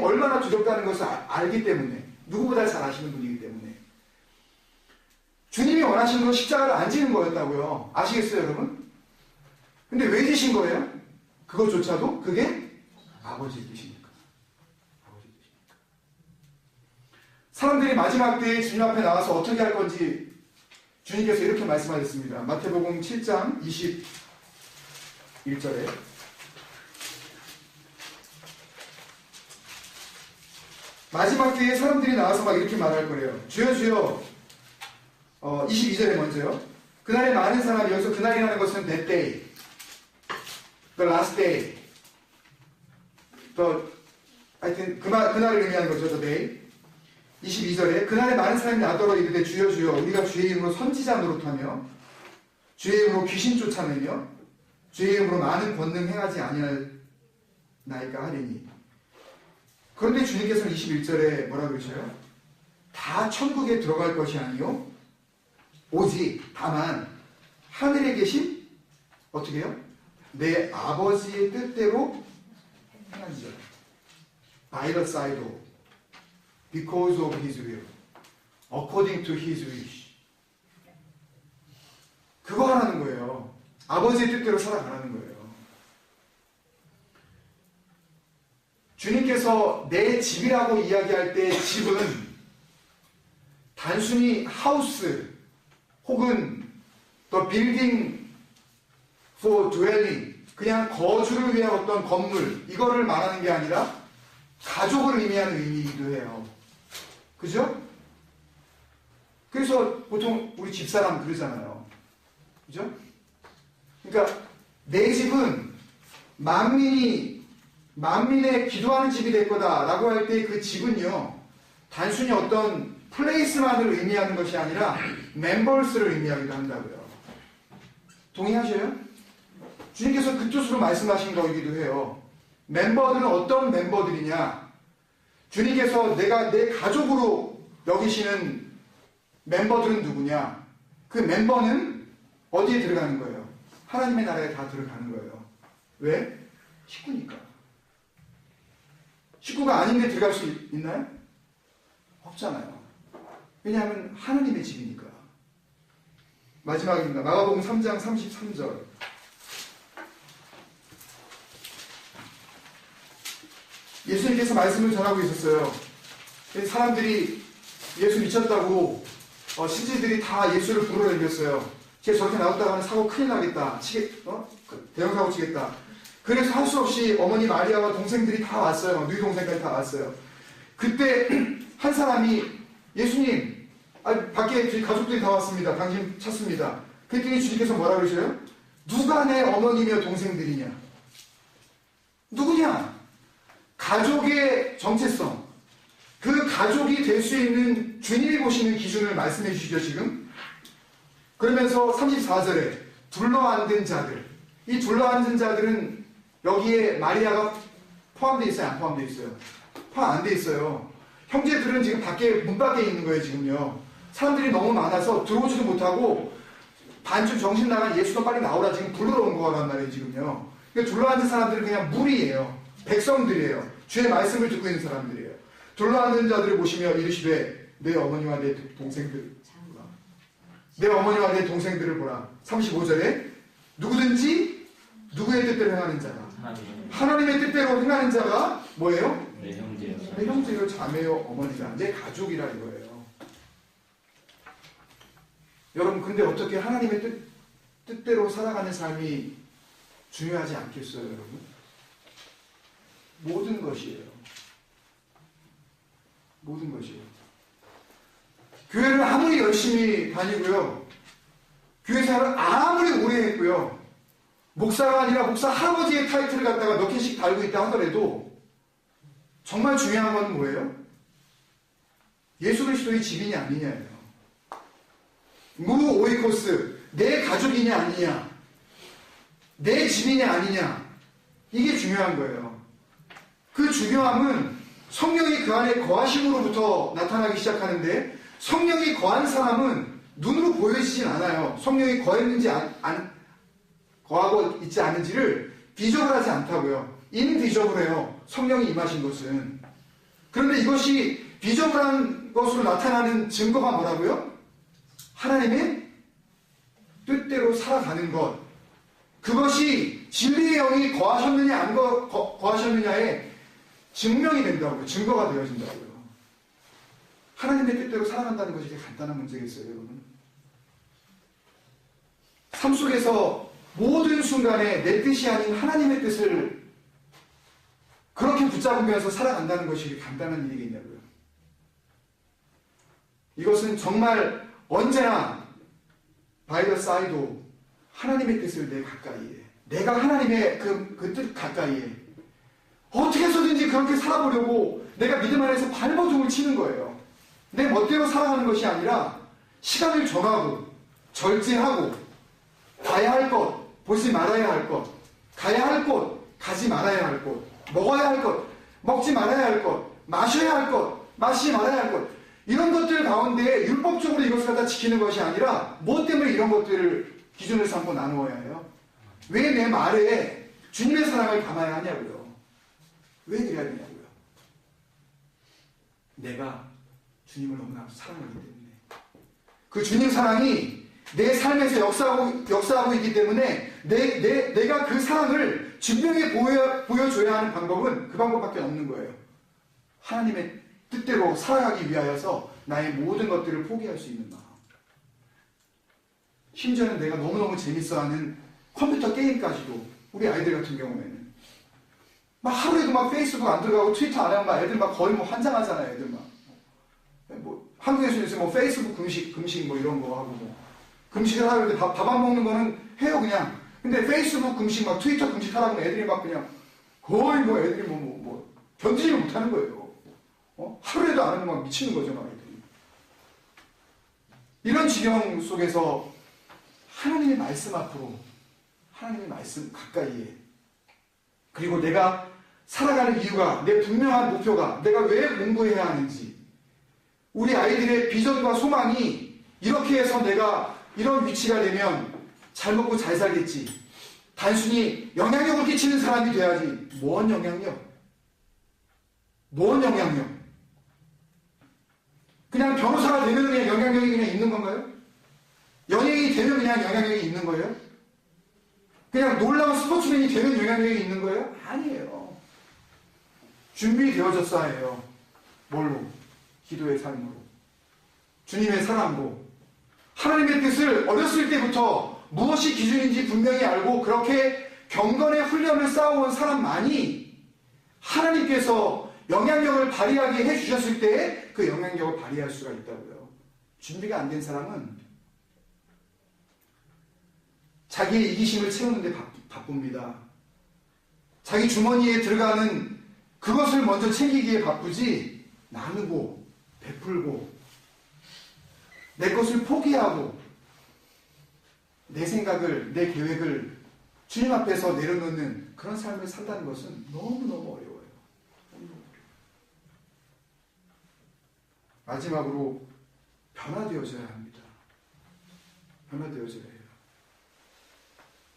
얼마나 두렵다는 것을 아- 알기 때문에 누구보다 잘 아시는 분이기 때문에 주님이 원하시는 건 십자가를 안 지는 거였다고요. 아시겠어요, 여러분? 근데 왜 지신 거예요? 그것조차도 그게 아버지의 뜻이니까. 아버지의 뜻이니까. 사람들이 마지막 때에 주님 앞에 나와서 어떻게 할 건지 주님께서 이렇게 말씀하셨습니다. 마태복음 7장 21절에 마지막 때에 사람들이 나와서 막 이렇게 말할 거래요. 주여 주여 어, 22절에 먼저요. 그날에 많은 사람이 여기서 그날이라는 것은 that day, the last day, the 하여튼 그날, 그날을 의미하는 거죠, the day. 22절에 그날에 많은 사람이 나더러 이르되 주여 주여 우리가 주의 이름으로 선지자 노릇하며 주의 이름으로 귀신 쫓아내며 주의 이름으로 많은 권능 행하지 아니하나이까 하리니 그런데 주님께서는 21절에 뭐라 그러셔요? 다 천국에 들어갈 것이 아니요. 오직 다만 하늘에 계신 어떻게 해요? 내 아버지의 뜻대로 행한 자. By the side of because of his will according to his wish. 그거 하라는 거예요. 아버지의 뜻대로 살아가라는 거예요 주님께서 내 집이라고 이야기할 때 집은 단순히 하우스 혹은 더 빌딩 for dwelling 그냥 거주를 위한 어떤 건물 이거를 말하는 게 아니라 가족을 의미하는 의미이기도 해요. 그죠? 그래서 보통 우리 집사람 그러잖아요. 그죠? 그러니까 내 집은 만민이 만민의 기도하는 집이 될 거다라고 할 때 그 집은요 단순히 어떤 플레이스만을 의미하는 것이 아니라 멤버스를 의미하기도 한다고요. 동의하셔요? 주님께서 그 뜻으로 말씀하신 거이기도 해요. 멤버들은 어떤 멤버들이냐? 주님께서 내가 내 가족으로 여기시는 멤버들은 누구냐? 그 멤버는 어디에 들어가는 거예요? 하나님의 나라에 다 들어가는 거예요. 왜? 식구니까. 식구가 아닌데 들어갈 수 있- 있나요? 없잖아요. 왜냐하면 하나님의 집이니까. 마지막입니다. 마가복음 3장 33절. 예수님께서 말씀을 전하고 있었어요. 사람들이 예수 미쳤다고 어, 신지들이 다 예수를 부르러다녔어요. 쟤 저렇게 나왔다가 하면 사고 큰일 나겠다. 치겠, 어? 그 대형 사고 치겠다. 그래서 할 수 없이 어머니 마리아와 동생들이 다 왔어요. 누이 동생까지 다 왔어요. 그때 한 사람이 예수님, 아, 밖에 저희 가족들이 다 왔습니다. 당신 찾습니다. 그랬더니 주님께서 뭐라 그러셔요? 누가 내 어머니며 동생들이냐? 누구냐? 가족의 정체성. 그 가족이 될 수 있는 주님이 보시는 기준을 말씀해 주시죠, 지금. 그러면서 34절에 둘러 앉은 자들. 이 둘러 앉은 자들은 여기에 마리아가 포함되어 있어요? 안 포함되어 있어요? 포함 안 돼 있어요. 형제들은 지금 밖에, 문 밖에 있는 거예요, 지금요. 사람들이 너무 많아서 들어오지도 못하고 반쯤 정신 나간 예수도 빨리 나오라 지금 부르러 온 거란 말이에요, 지금요. 그러니까 둘러앉은 사람들은 그냥 무리예요. 백성들이에요. 주의 말씀을 듣고 있는 사람들이에요. 둘러앉은 자들을 보시며 이르시되 내 어머니와 내 동생들. 내 어머니와 내 동생들을 보라. 35절에 누구든지 누구의 뜻대로 행하는 자가 하나님 하나님의 뜻대로 행하는 자가 뭐예요? 내 형제여 내 형제요, 자매요, 어머니가 내 가족이라 이거예요. 여러분, 근데 어떻게 하나님의 뜻, 뜻대로 살아가는 삶이 중요하지 않겠어요, 여러분? 모든 것이에요. 모든 것이에요. 교회를 아무리 열심히 다니고요. 교회 생활을 아무리 오래 했고요. 목사가 아니라 목사 할아버지의 타이틀을 갖다가 몇 개씩 달고 있다 하더라도 정말 중요한 건 뭐예요? 예수 그리스도의 집이냐 아니냐예요. 무 오이코스 내 가족이냐 아니냐 내 집이냐 아니냐 이게 중요한 거예요. 그 중요함은 성령이 그 안에 거하심으로부터 나타나기 시작하는데 성령이 거한 사람은 눈으로 보여지진 않아요. 성령이 거했는지 안, 안- 거하고 있지 않은지를 비교를 하지 않다고요. 인비저블해요. 성령이 임하신 것은. 그런데 이것이 비저블한 것으로 나타나는 증거가 뭐라고요? 하나님의 뜻대로 살아가는 것. 그것이 진리의 영이 거하셨느냐 안 거, 거, 거하셨느냐에 증명이 된다고요. 증거가 되어진다고요. 하나님의 뜻대로 살아간다는 것이 이렇게 간단한 문제겠어요, 여러분. 삶 속에서 모든 순간에 내 뜻이 아닌 하나님의 뜻을 그렇게 붙잡으면서 살아간다는 것이 간단한 일이겠냐고요. 이것은 정말 언제나 바이더 사이도 하나님의 뜻을 내 가까이에 내가 하나님의 그 그 뜻 가까이에 어떻게 해서든지 그렇게 살아보려고 내가 믿음 안에서 발버둥을 치는 거예요. 내 멋대로 살아가는 것이 아니라 시간을 정하고 절제하고 가야 할 것, 보지 말아야 할 것, 가야 할 곳, 가지 말아야 할 곳, 먹어야 할 것, 먹지 말아야 할 것, 마셔야 할 것, 마시지 말아야 할 것, 이런 것들 가운데 율법적으로 이것을 갖다 지키는 것이 아니라 무엇 때문에 이런 것들을 기준을 삼고 나누어야 해요? 왜 내 말에 주님의 사랑을 담아야 하냐고요? 왜 그래야 되냐고요? 내가 주님을 너무나 사랑하기 때문에 그 주님 사랑이 내 삶에서 역사하고, 역사하고 있기 때문에 내, 내, 내가 그 사랑을 증명해 보여, 보여줘야 하는 방법은 그 방법밖에 없는 거예요. 하나님의 뜻대로 살아가기 위하여서 나의 모든 것들을 포기할 수 있는 마음. 심지어는 내가 너무너무 재밌어하는 컴퓨터 게임까지도 우리 아이들 같은 경우에는 막 하루에도 막 페이스북 안 들어가고 트위터 안 하면 막 애들 막 거의 뭐 환장하잖아요, 애들 막. 뭐 한국에서 요새 뭐 페이스북 금식, 금식 뭐 이런 거 하고 뭐 금식을 하는데 밥 안 먹는 거는 해요 그냥. 근데 페이스북 금식 막 트위터 금식 하라고 하면 애들이 막 그냥 거의 뭐 애들이 뭐, 뭐, 뭐 견디지를 못하는 거예요. 어? 하루에도 안 하면 막 미치는 거죠, 막 애들이. 이런 지경 속에서 하나님의 말씀 앞으로 하나님의 말씀 가까이에 그리고 내가 살아가는 이유가 내 분명한 목표가 내가 왜 공부해야 하는지 우리 아이들의 비전과 소망이 이렇게 해서 내가 이런 위치가 되면 잘 먹고 잘 살겠지. 단순히 영향력을 끼치는 사람이 돼야지. 뭔 영향력? 뭔 영향력? 그냥 변호사가 되면 그냥 영향력이 그냥 있는 건가요? 연예인이 되면 그냥 영향력이 있는 거예요? 그냥 놀라운 스포츠맨이 되면 영향력이 있는 거예요? 아니에요. 준비되어졌어야 해요. 뭘로? 기도의 삶으로. 주님의 사랑으로. 하나님의 뜻을 어렸을 때부터 무엇이 기준인지 분명히 알고 그렇게 경건의 훈련을 쌓아온 사람만이 하나님께서 영향력을 발휘하게 해주셨을 때 그 영향력을 발휘할 수가 있다고요. 준비가 안 된 사람은 자기의 이기심을 채우는데 바쁩니다. 자기 주머니에 들어가는 그것을 먼저 챙기기에 바쁘지 나누고 베풀고 내 것을 포기하고 내 생각을 내 계획을 주님 앞에서 내려놓는 그런 삶을 산다는 것은 너무너무 어려워요. 마지막으로 변화되어져야 합니다. 변화되어져야 해요.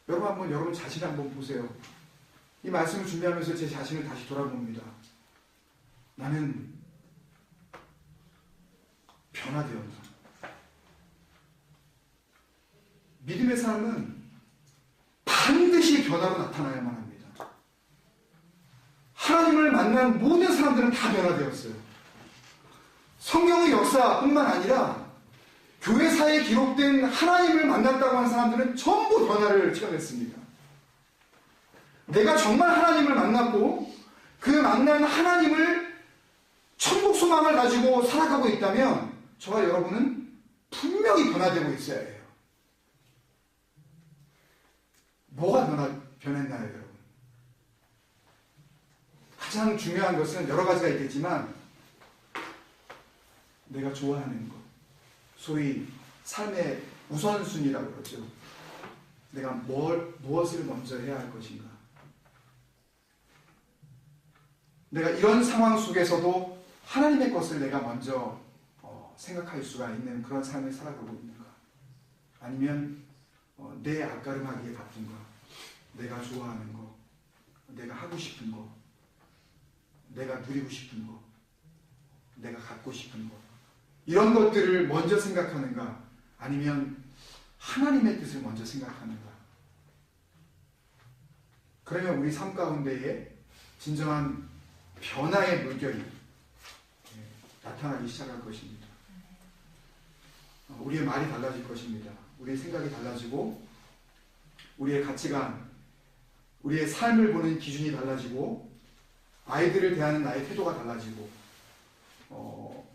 여러분 한번 여러분 자신을 한번 보세요. 이 말씀을 준비하면서 제 자신을 다시 돌아봅니다. 나는 변화되었나? 믿음의 삶은 반드시 변화로 나타나야만 합니다. 하나님을 만난 모든 사람들은 다 변화되었어요. 성경의 역사뿐만 아니라 교회사에 기록된 하나님을 만났다고 하는 사람들은 전부 변화를 체험했습니다. 내가 정말 하나님을 만났고 그 만난 하나님을 천국 소망을 가지고 살아가고 있다면 저와 여러분은 분명히 변화되고 있어야 해요. 뭐가 변화, 변했나요, 여러분? 가장 중요한 것은 여러 가지가 있겠지만 내가 좋아하는 것, 소위 삶의 우선순위라고 그러죠. 내가 뭘, 무엇을 먼저 해야 할 것인가. 내가 이런 상황 속에서도 하나님의 것을 내가 먼저 어, 생각할 수가 있는 그런 삶을 살아가고 있는가. 아니면 어, 내 앞가름하기에 바쁜가. 내가 좋아하는 것, 내가 하고 싶은 거, 내가 누리고 싶은 거, 내가 갖고 싶은 거, 이런 것들을 먼저 생각하는가, 아니면 하나님의 뜻을 먼저 생각하는가. 그러면 우리 삶 가운데에 진정한 변화의 물결이 예, 나타나기 시작할 것입니다. 어, 우리의 말이 달라질 것입니다. 우리의 생각이 달라지고, 우리의 가치관, 우리의 삶을 보는 기준이 달라지고, 아이들을 대하는 나의 태도가 달라지고, 어,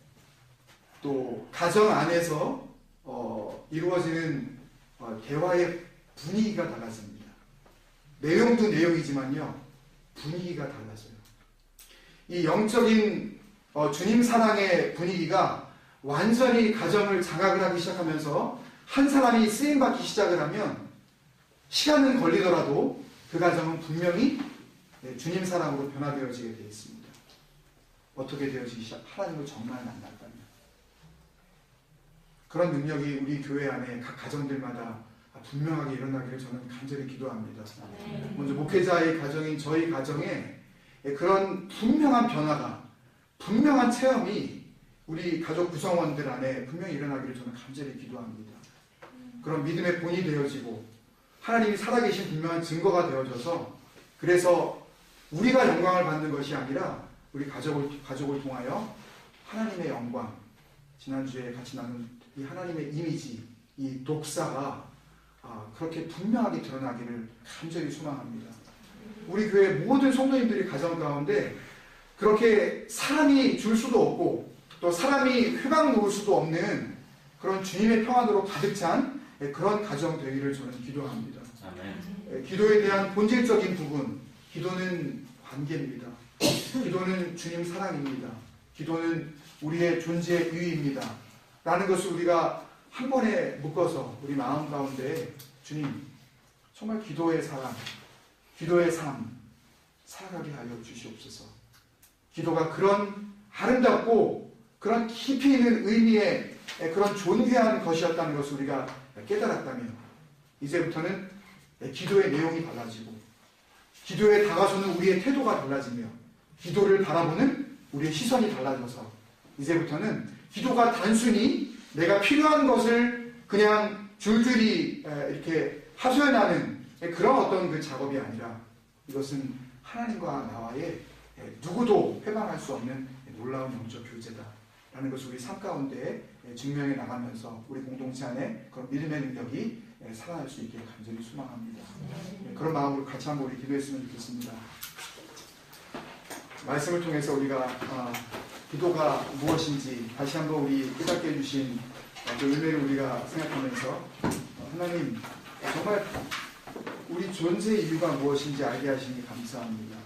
또 가정 안에서 어, 이루어지는 어, 대화의 분위기가 달라집니다. 내용도 내용이지만요, 분위기가 달라져요. 이 영적인 어, 주님 사랑의 분위기가 완전히 가정을 장악을 하기 시작하면서 한 사람이 쓰임받기 시작을 하면 시간은 걸리더라도 그 가정은 분명히 네, 주님 사랑으로 변화되어지게 되어 있습니다. 어떻게 되어지기 시작? 하나님을 정말 만났다면. 그런 능력이 우리 교회 안에 각 가정들마다 분명하게 일어나기를 저는 간절히 기도합니다. 먼저 목회자의 가정인 저희 가정에 그런 분명한 변화가, 분명한 체험이 우리 가족 구성원들 안에 분명히 일어나기를 저는 간절히 기도합니다. 그런 믿음의 본이 되어지고 하나님이 살아계신 분명한 증거가 되어져서 그래서 우리가 영광을 받는 것이 아니라 우리 가족을, 가족을 통하여 하나님의 영광, 지난주에 같이 나눈 이 하나님의 이미지, 이 독사가 아, 그렇게 분명하게 드러나기를 간절히 소망합니다. 우리 교회 모든 성도님들이 가정 가운데 그렇게 사람이 줄 수도 없고 또 사람이 회방 놓을 수도 없는 그런 주님의 평안으로 가득 찬 그런 가정 되기를 저는 기도합니다. 아멘. 기도에 대한 본질적인 부분, 기도는 관계입니다. 기도는 주님 사랑입니다. 기도는 우리의 존재의 유의입니다. 라는 것을 우리가 한 번에 묶어서 우리 마음 가운데 주님, 정말 기도의 사랑, 기도의 삶, 살아가게 하여 주시옵소서. 기도가 그런 아름답고 그런 깊이 있는 의미의 그런 존귀한 것이었다는 것을 우리가 깨달았다면 이제부터는 기도의 내용이 달라지고 기도에 다가서는 우리의 태도가 달라지며 기도를 바라보는 우리의 시선이 달라져서 이제부터는 기도가 단순히 내가 필요한 것을 그냥 줄줄이 이렇게 하소연하는 그런 어떤 그 작업이 아니라 이것은 하나님과 나와의 누구도 회방할 수 없는 놀라운 영적 교제다 라는 것을 우리 삶 가운데 증명해 나가면서 우리 공동체 안에 그런 믿음의 능력이 살아날 수 있게 간절히 소망합니다. 그런 마음으로 같이 한번 우리 기도했으면 좋겠습니다. 말씀을 통해서 우리가 아, 기도가 무엇인지 다시 한번 우리 깨닫게 해주신 그 은혜를 우리가 생각하면서 어, 하나님 정말 우리 존재의 이유가 무엇인지 알게 하시니 감사합니다.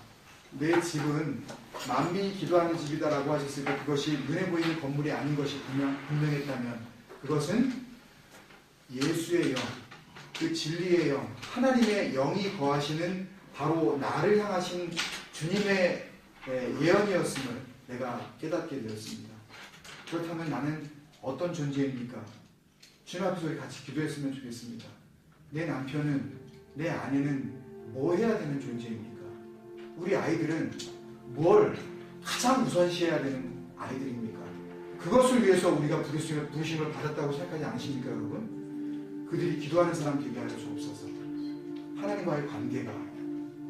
내 집은 만민이 기도하는 집이다라고 하셨을 때 그것이 눈에 보이는 건물이 아닌 것이 분명, 분명했다면 그것은 예수의 영, 그 진리의 영, 하나님의 영이 거하시는 바로 나를 향하신 주님의 예언이었음을 내가 깨닫게 되었습니다. 그렇다면 나는 어떤 존재입니까? 주님 앞에서 같이 기도했으면 좋겠습니다. 내 남편은, 내 아내는 뭐 해야 되는 존재입니까? 우리 아이들은 뭘 가장 우선시해야 되는 아이들입니까? 그것을 위해서 우리가 부르심을, 받았다고 생각하지 않으십니까, 여러분? 그들이 기도하는 사람 되게 하여 주옵소서. 하나님과의 관계가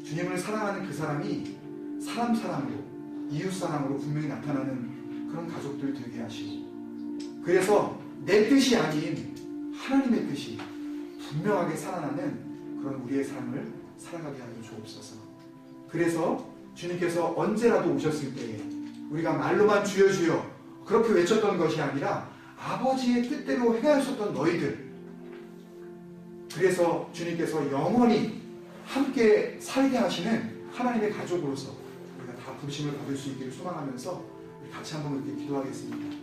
주님을 사랑하는 그 사람이 사람 사랑으로 이웃 사랑으로 분명히 나타나는 그런 가족들 되게 하시고 그래서 내 뜻이 아닌 하나님의 뜻이 분명하게 살아나는 그런 우리의 삶을 살아가게 하여 주옵소서. 그래서 주님께서 언제라도 오셨을 때에 우리가 말로만 주여 주여 그렇게 외쳤던 것이 아니라 아버지의 뜻대로 행하셨던 너희들 그래서 주님께서 영원히 함께 살게 하시는 하나님의 가족으로서 우리가 다 부르심을 받을 수 있기를 소망하면서 같이 한번 이렇게 기도하겠습니다.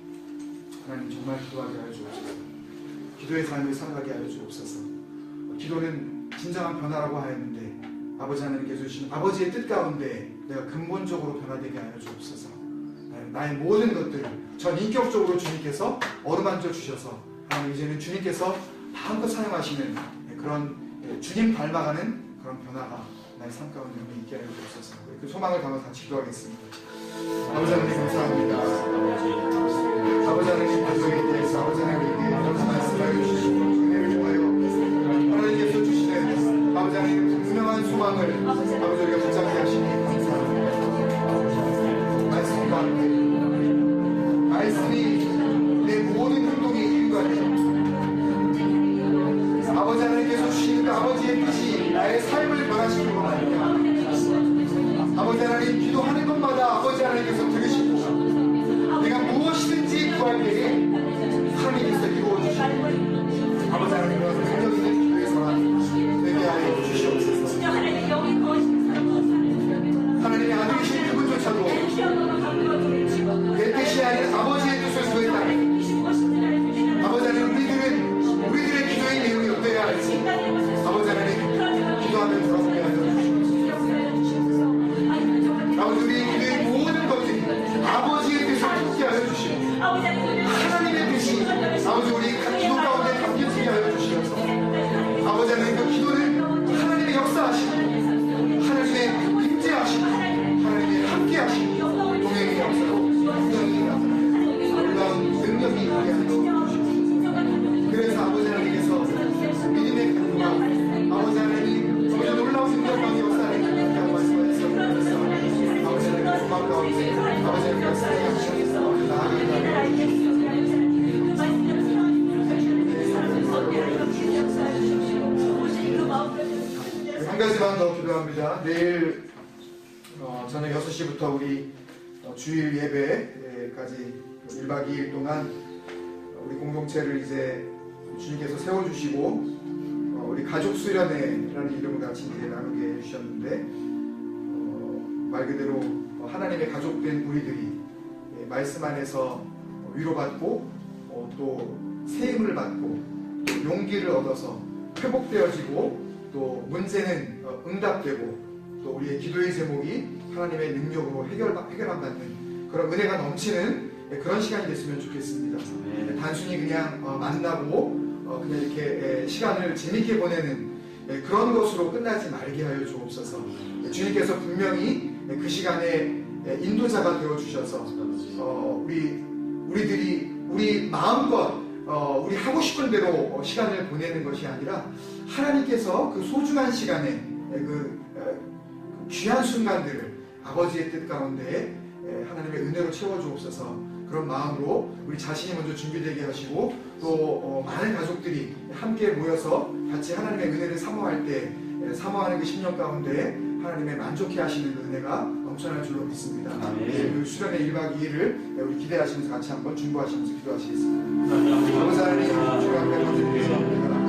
하나님 정말 기도하게 하여 주옵소서. 기도의 삶을 살아가게 하여 주옵소서. 기도는 진정한 변화라고 하였는데 아버지 하나님께서 주신 아버지의 뜻 가운데 내가 근본적으로 변화되게 하여 주옵소서. 나의 모든 것들을 전 인격적으로 주님께서 어루만져 주셔서 하나님 이제는 주님께서 마음껏 사용하시는 그런 주님 닮아가는 그런 변화가 나의 삶 가운데 있게 하여 주옵소서. 그 소망을 담아서 같이 기도하겠습니다. 아버지 하나님 감사합니다. 아버지 하나님 대해서 아버지 하나님께 이런 말씀을 주시고 은혜를 소망을 아버지 우리가 请带给。 기도합니다. 내일 어, 저녁 6시부터 우리 어, 주일 예배까지 1박 2일 동안 우리 공동체를 이제 주님께서 세워주시고 어, 우리 가족 수련회라는 이름을 같이 이제 나누게 해주셨는데 어, 말 그대로 어, 하나님의 가족된 우리들이 예, 말씀 안에서 위로받고 어, 또 세임을 받고 또 용기를 얻어서 회복되어지고 또 문제는 어, 응답되고 또 우리의 기도의 제목이 하나님의 능력으로 해결, 해결만 받는 그런 은혜가 넘치는 예, 그런 시간이 됐으면 좋겠습니다. 예, 단순히 그냥 어, 만나고 어, 그냥 이렇게 예, 시간을 재밌게 보내는 예, 그런 것으로 끝나지 말게 하여 주옵소서. 예, 주님께서 분명히 예, 그 시간에 예, 인도자가 되어 주셔서 어, 우리 우리들이 우리 마음껏 어, 우리 하고 싶은 대로 어, 시간을 보내는 것이 아니라 하나님께서 그 소중한 시간에 예, 그, 어, 그 귀한 순간들을 아버지의 뜻 가운데 예, 하나님의 은혜로 채워주옵소서 그런 마음으로 우리 자신이 먼저 준비되게 하시고 또 어, 많은 가족들이 함께 모여서 같이 하나님의 은혜를 사모할 때 예, 사모하는 그 10년 가운데 하나님의 만족해 하시는 그 은혜가 넘쳐날 줄로 믿습니다. 그 수련의 1박 2일을 우리 기대하시면서 같이 한번 중보하시면서 기도하시겠습니다. 아버지 하나님, 주여 앞에 건드립니다.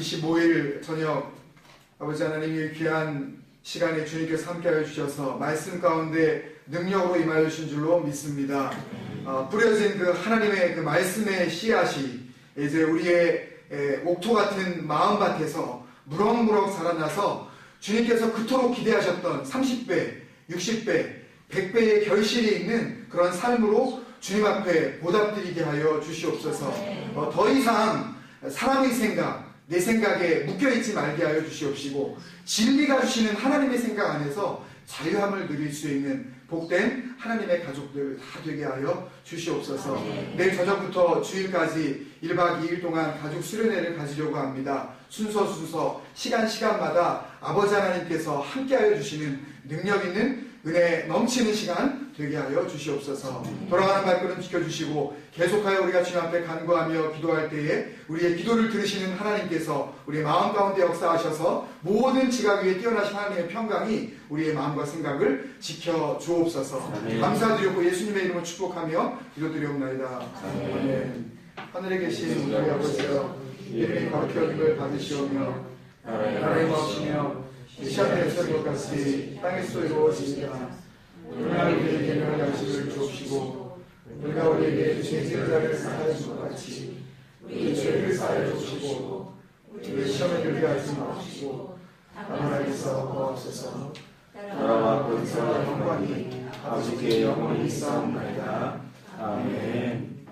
25일 저녁 아버지 하나님의 귀한 시간에 주님께서 함께하여 주셔서 말씀 가운데 능력으로 임하여 주신 줄로 믿습니다. 어, 뿌려진 그 하나님의 그 말씀의 씨앗이 이제 우리의 에, 옥토 같은 마음밭에서 무럭무럭 자라나서 주님께서 그토록 기대하셨던 30배, 60배, 100배의 결실이 있는 그런 삶으로 주님 앞에 보답드리게 하여 주시옵소서. 어, 더 이상 사람의 생각, 내 생각에 묶여있지 말게 하여 주시옵시고 진리가 주시는 하나님의 생각 안에서 자유함을 누릴 수 있는 복된 하나님의 가족들 다 되게 하여 주시옵소서 내일 저녁부터 주일까지 1박 2일 동안 가족 수련회를 가지려고 합니다. 순서 순서 시간 시간마다 아버지 하나님께서 함께하여 주시는 능력 있는 은혜 넘치는 시간 되게 하여 주시옵소서. 돌아가는 발걸음 지켜주시고 계속하여 우리가 주님 앞에 간구하며 기도할 때에 우리의 기도를 들으시는 하나님께서 우리의 마음 가운데 역사하셔서 모든 지각 위에 뛰어나신 하나님의 평강이 우리의 마음과 생각을 지켜 주옵소서. 감사드리고 예수님의 이름을 축복하며 기도드리옵나이다. 아멘. 하늘에 계신 우리 아버지여 이름이 거룩히 여김을 받으시오며 나라의 마시며 시작에서 똑같이 땅에서 이루어지니라 우리나 우리에게 양식을 주옵시고 우리가 우리에게 죄지을 자를 사하는 것 같이 우리 죄를 사하여 주시고 우리를 시험에 들게 하지 마시고 다만 하에서 거하소서. 나라와 권세와 영광이 아버지께 영원히 있사옵나이다. 아멘.